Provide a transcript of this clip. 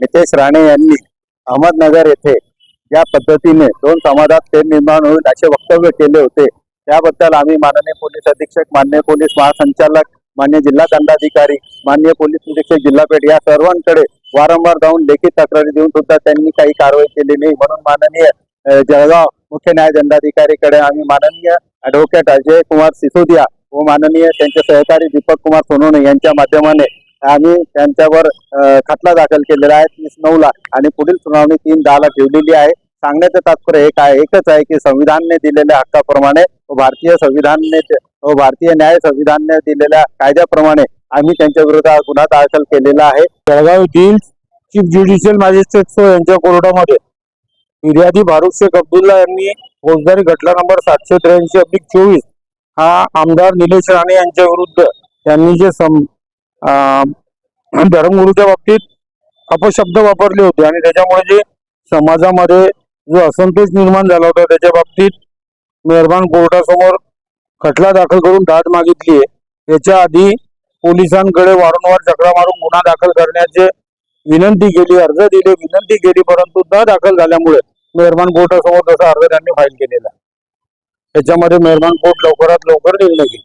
नितेश राणे यांनी अहमदनगर येथे या पद्धतीने दोन समाजात ते निर्माण होईल असे वक्तव्य केले होते. त्याबद्दल आम्ही माननीय पोलीस अधीक्षक मान्य पोलीस महासंचालक मान्य जिल्हा दंडाधिकारी मान्य पोलीस निरीक्षक जिल्हापेठ या सर्वांकडे वारंवार जाऊन लेखी तक्रारी देऊन सुद्धा त्यांनी काही कारवाई केली नाही. म्हणून माननीय जळगाव मुख्य न्याय दंडाधिकारीकडे आम्ही माननीय ॲडव्होकेट अजय कुमार सिसोदिया व माननीय त्यांचे सहकारी दीपक कुमार सोनोने यांच्या माध्यमाने आम्ही त्यांच्यावर खटला दाखल केलेला आहे. तीस नऊ ला आणि पुढील सुनावणी तीन दहा ला ठेवलेली आहे. सांगण्याचं तात्पर्य एक आहे एकच आहे की संविधानने दिलेल्या हक्काप्रमाणे व भारतीय संविधानने व भारतीय न्याय संविधानने दिलेल्या कायद्याप्रमाणे आम्ही त्यांच्या विरोधात गुन्हा दाखल केलेला आहे. जळगाव येथील चीफ ज्युडिशियल मॅजिस्ट्रेट यांच्या कोर्टामध्ये फिर्यादी फारुख शेख अब्दुल्ला यांनी फौजदारी घटना नंबर सातशे त्र्याऐंशी अधिक चोवीस हा आमदार निलेश राणे यांच्या विरुद्ध त्यांनी जे सम धर्मगुरूच्या बाबतीत अपशब्द वापरले होते. आणि त्याच्यामुळे जे समाजामध्ये जो असंतोष निर्माण झाला होता त्याच्या बाबतीत मेहरबान कोर्टासमोर खटला दाखल करून दाद मागितली आहे. याच्या आधी पोलिसांकडे वारंवार चक्रा मारून गुन्हा दाखल करण्याचे विनंती केली अर्ज दिले विनंती केली परंतु न दाखल झाल्यामुळे मेहरबान कोर्टासमोर तसा अर्ज त्यांनी फाईल केलेला याच्यामध्ये त्याच्यामध्ये मेहरबान कोर्ट लवकरात लवकर निर्णय घेईल.